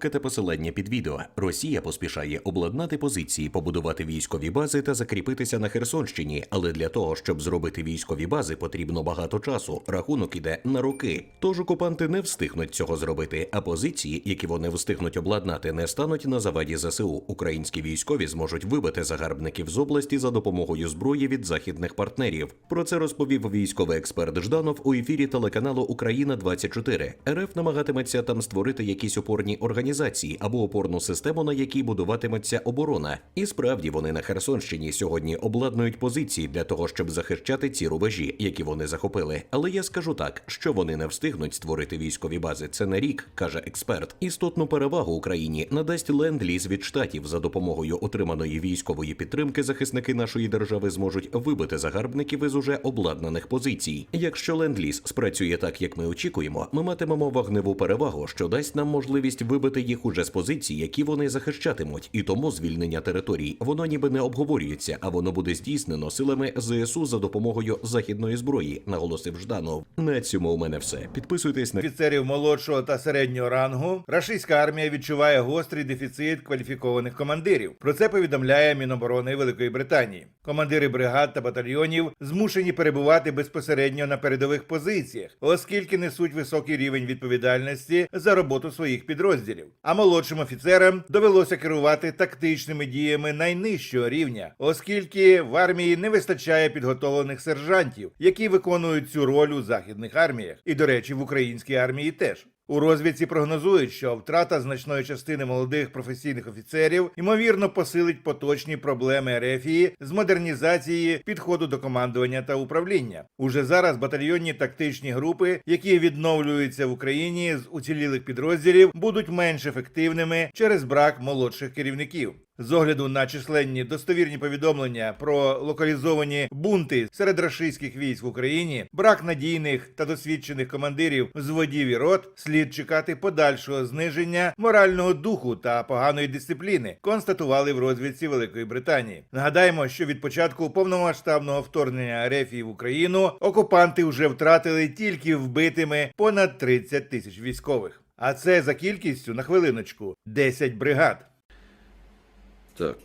кнопка та посилання під відео. Росія поспішає обладнати позиції, побудувати військові бази та закріпитися на Херсонщині. Але для того, щоб зробити військові бази, потрібно багато часу. Рахунок іде на роки. Тож окупанти не встигнуть цього зробити. А позиції, які вони встигнуть обладнати, не стануть на заваді ЗСУ. Українські військові зможуть вибити загарбників з області за допомогою зброї від західних партнерів. Про це розповів військовий експерт Жданов у ефірі телеканалу Україна 24 РФ намагатиметься там створити якісь опорні організації або опорну систему, на якій будуватиметься оборона. І справді вони на Херсонщині сьогодні обладнують позиції для того, щоб захищати ці рубежі, які вони захопили. Але я скажу так, що вони не встигнуть створити військові бази. Це на рік, каже експерт. Істотну перевагу Україні надасть ленд-ліз від штатів за допомогою отриманої військової підтримки. Захисники нашої держави зможуть вибити загарбників із уже обладнаних позицій. Якщо ленд-ліз спрацює так, як ми очікуємо, ми матимемо вогневу перевагу, що дасть нам можливість вибити їх уже з позицій, які вони захищатимуть, і тому звільнення територій воно ніби не обговорюється, а воно буде здійснено силами ЗСУ за допомогою західної зброї, наголосив Жданов. На цьому у мене все. Підписуйтесь на офіцерів молодшого та середнього рангу, рашистська армія відчуває гострий дефіцит кваліфікованих командирів. Про це повідомляє Міноборони Великої Британії. Командири бригад та батальйонів змушені перебувати безпосередньо на передових позиціях, оскільки несуть високий рівень відповідальності за роботу своїх підрозділів. А молодшим офіцерам довелося керувати тактичними діями найнижчого рівня, оскільки в армії не вистачає підготовлених сержантів, які виконують цю роль у західних арміях, і до речі, в українській армії теж. У розвідці прогнозують, що втрата значної частини молодих професійних офіцерів ймовірно посилить поточні проблеми Ерефії з модернізації підходу до командування та управління. Уже зараз батальйонні тактичні групи, які відновлюються в Україні з уцілілих підрозділів, будуть менш ефективними через брак молодших керівників. З огляду на численні достовірні повідомлення про локалізовані бунти серед рашистських військ в Україні, брак надійних та досвідчених командирів з водів і рот, слід чекати подальшого зниження морального духу та поганої дисципліни, констатували в розвідці Великої Британії. Нагадаємо, що від початку повномасштабного вторгнення Рефії в Україну окупанти вже втратили тільки вбитими понад 30 тисяч військових. А це за кількістю на хвилиночку 10 бригад. Так.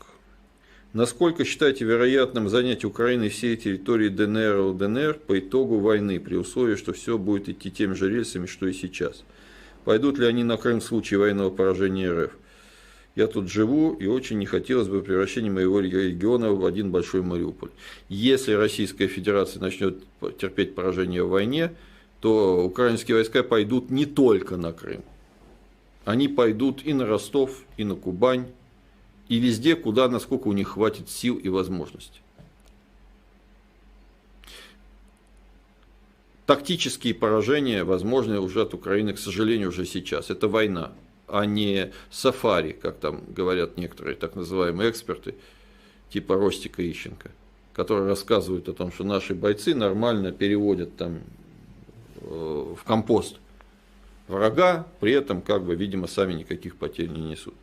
Насколько считаете вероятным занять Украиной всей территории ДНР и ЛДНР по итогу войны, при условии, что все будет идти теми же рельсами, что и сейчас? Пойдут ли они на Крым в случае военного поражения РФ? Я тут живу, и очень не хотелось бы превращения моего региона в один большой Мариуполь. Если Российская Федерация начнет терпеть поражение в войне, то украинские войска пойдут не только на Крым. Они пойдут и на Ростов, и на Кубань, и везде, куда, насколько у них хватит сил и возможностей. Тактические поражения возможны уже от Украины, к сожалению, уже сейчас. Это война, а не сафари, как там говорят некоторые так называемые эксперты, типа Ростика Ищенко, которые рассказывают о том, что наши бойцы нормально переводят там э, в компост врага, при этом, как бы, видимо, сами никаких потерь не несут.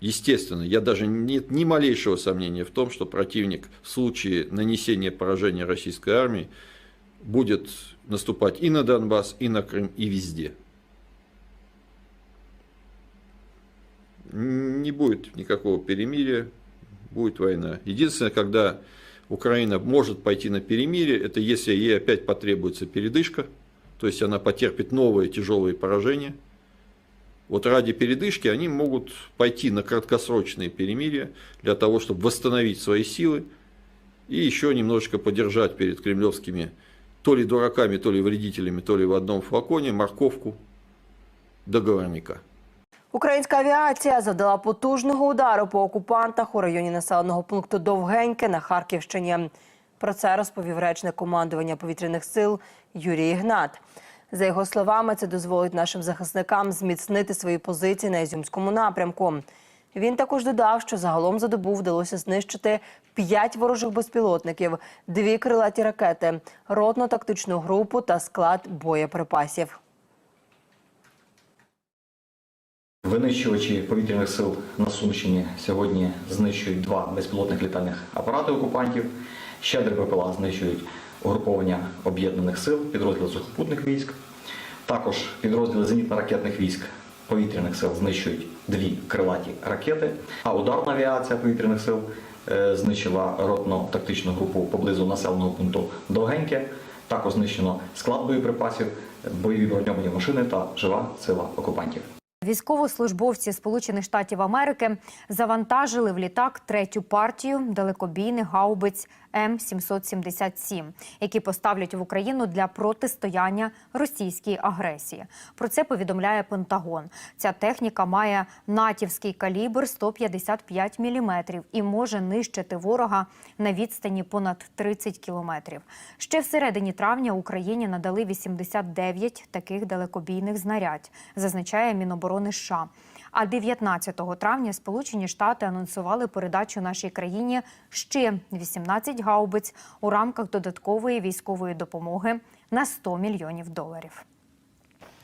Естественно, я даже нет ни малейшего сомнения в том, что противник в случае нанесения поражения российской армии будет наступать и на Донбасс, и на Крым, и везде. Не будет никакого перемирия, будет война. Единственное, когда Украина может пойти на перемирие, это если ей опять потребуется передышка, то есть она потерпит новые тяжелые поражения – вот ради передышки они могут пойти на краткосрочные перемирия для того, чтобы восстановить свои силы и еще немножечко подержать перед кремлевскими то ли дураками, то ли вредителями, то ли в одном флаконе морковку договорника. Українська авіація завдала потужного удару по окупантах у районі населеного пункту Довгеньке на Харківщині. Про це розповів речник командування повітряних сил Юрій Ігнат. За його словами, це дозволить нашим захисникам зміцнити свої позиції на Ізюмському напрямку. Він також додав, що загалом за добу вдалося знищити п'ять ворожих безпілотників, дві крилаті ракети, ротну тактичну групу та склад боєприпасів. Винищувачі повітряних сил на Сумщині сьогодні знищують два безпілотних літальних апарати окупантів. Ще три знищують угруповання об'єднаних сил, підрозділ сухопутних військ. Також підрозділи зенітно-ракетних військ повітряних сил знищують дві крилаті ракети, а ударна авіація повітряних сил е, знищила ротно-тактичну групу поблизу населеного пункту Довгеньке. Також знищено склад боєприпасів, бойові броньовані машини та жива сила окупантів. Військовослужбовці Сполучених Штатів Америки завантажили в літак третю партію далекобійних гаубиць М777, які поставлять в Україну для протистояння російській агресії. Про це повідомляє Пентагон. Ця техніка має натівський калібр 155 мм і може нищити ворога на відстані понад 30 кілометрів. Ще всередині травня Україні надали 89 таких далекобійних знарядь, зазначає Міноборони США. А 19 травня Сполучені Штати анонсували передачу нашій країні ще 18 гаубиць у рамках додаткової військової допомоги на 100 мільйонів доларів.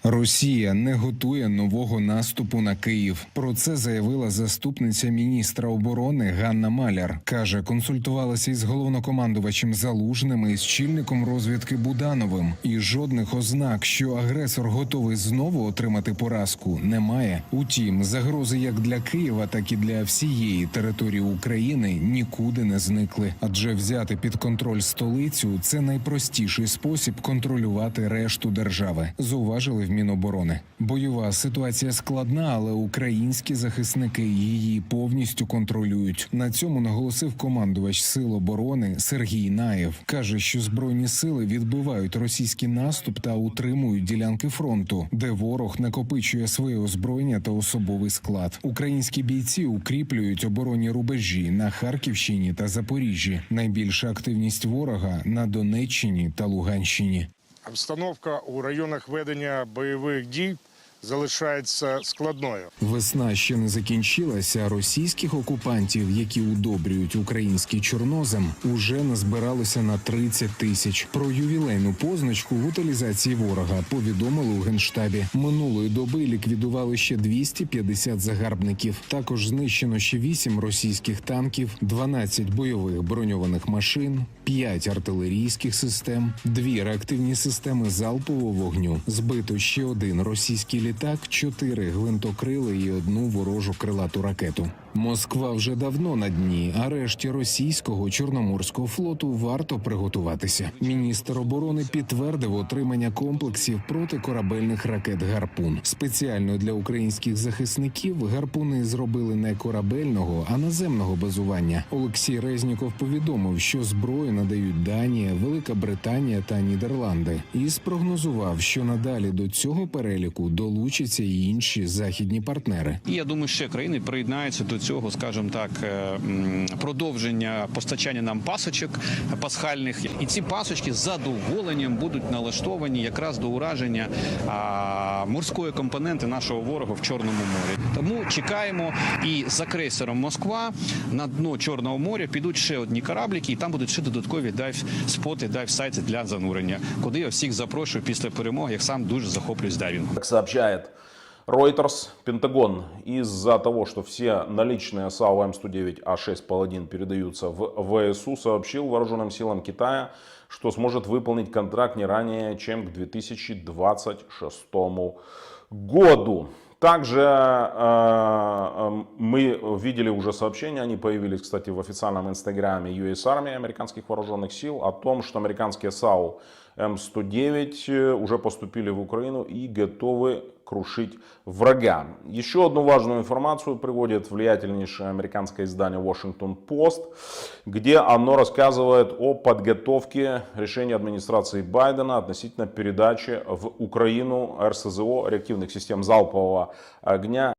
Росія не готує нового наступу на Київ. Про це заявила заступниця міністра оборони Ганна Маляр. каже, консультувалася із головнокомандувачем Залужним і з чільником розвідки Будановим. І жодних ознак, що агресор готовий знову отримати поразку, немає. Утім, загрози як для Києва, так і для всієї території України нікуди не зникли. Адже взяти під контроль столицю це найпростіший спосіб контролювати решту держави. Зауважили в Міноборони. Бойова ситуація складна, але українські захисники її повністю контролюють. На цьому наголосив командувач сил оборони Сергій Наєв. каже, що збройні сили відбивають російський наступ та утримують ділянки фронту, де ворог накопичує своє озброєння та особовий склад. Українські бійці укріплюють оборонні рубежі на Харківщині та Запоріжжі. Найбільша активність ворога на Донеччині та Луганщині. Обстановка у районах ведення бойових дій залишається складною. Весна ще не закінчилася. Російських окупантів, які удобрюють український чорнозем, уже назбиралося на 30 тисяч. Про ювілейну позначку в утилізації ворога повідомили у генштабі. Минулої доби ліквідували ще 250 загарбників. Також знищено ще 8 російських танків, 12 бойових броньованих машин, 5 артилерійських систем, 2 реактивні системи залпового вогню. Збито ще один російський літак, 4 гвинтокрили і одну ворожу крилату ракету. Москва вже давно на дні, а решті російського чорноморського флоту варто приготуватися. Міністр оборони підтвердив отримання комплексів протикорабельних ракет гарпун. Спеціально для українських захисників гарпуни зробили не корабельного, а наземного базування. Олексій Резніков повідомив, що зброю надають Данія, Велика Британія та Нідерланди, і спрогнозував, що надалі до цього переліку долучаться і інші західні партнери. І я думаю, ще країни приєднаються до цього, скажімо так, е, продовження постачання нам пасочок пасхальних. І ці пасочки з задоволенням будуть налаштовані якраз до ураження морської компоненти нашого ворога в Чорному морі. Тому чекаємо і за крейсером Москва на дно Чорного моря підуть ще одні корабліки, і там будуть ще додаткові дайв-споти, дайв-сайти для занурення, куди я всіх запрошую після перемоги. Як сам дуже захоплююсь дайвінгом. Как сообщает Reuters, Пентагон из-за того, что все наличные САУ М109А6 Паладин передаются в ВСУ, сообщил вооруженным силам Китая, что сможет выполнить контракт не ранее, чем к 2026 году. Также э, э, мы видели уже сообщения, они появились, кстати, в официальном инстаграме US Army, американских вооруженных сил, о том, что американские САУ М109 э, уже поступили в Украину и готовы крушить врага. Еще одну важную информацию приводит влиятельнейшее американское издание Washington Post, где оно рассказывает о подготовке решения администрации Байдена относительно передачи в Украину РСЗО реактивных систем залпового огня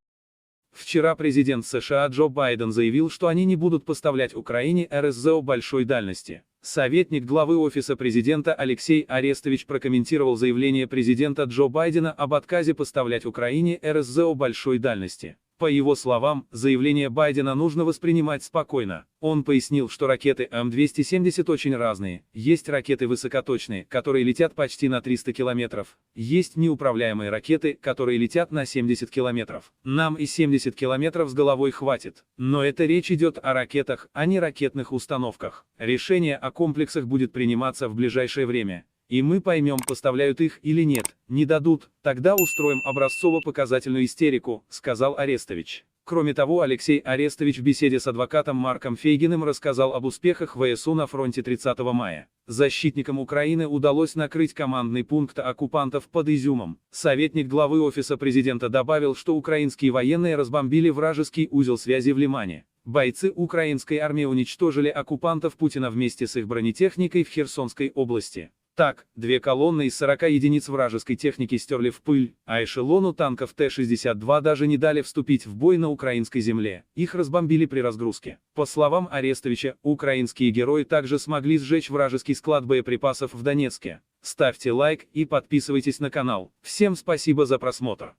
Вчера президент США Джо Байден заявил, что они не будут поставлять Украине РСЗО большой дальности. Советник главы Офиса президента Алексей Арестович прокомментировал заявление президента Джо Байдена об отказе поставлять Украине РСЗО большой дальности. По его словам, заявление Байдена нужно воспринимать спокойно. Он пояснил, что ракеты М270 очень разные. Есть ракеты высокоточные, которые летят почти на 300 километров. Есть неуправляемые ракеты, которые летят на 70 километров. Нам и 70 километров с головой хватит. Но это речь идет о ракетах, а не ракетных установках. Решение о комплексах будет приниматься в ближайшее время. И мы поймем, поставляют их или нет. Не дадут, тогда устроим образцово-показательную истерику, сказал Арестович. Кроме того, Алексей Арестович в беседе с адвокатом Марком Фейгиным рассказал об успехах ВСУ на фронте 30 мая. Защитникам Украины удалось накрыть командный пункт оккупантов под Изюмом. Советник главы Офиса президента добавил, что украинские военные разбомбили вражеский узел связи в Лимане. Бойцы украинской армии уничтожили оккупантов Путина вместе с их бронетехникой в Херсонской области. Так, две колонны из 40 единиц вражеской техники стерли в пыль, а эшелону танков Т-62 даже не дали вступить в бой на украинской земле. Их разбомбили при разгрузке. По словам Арестовича, украинские герои также смогли сжечь вражеский склад боеприпасов в Донецке. Ставьте лайк и подписывайтесь на канал. Всем спасибо за просмотр.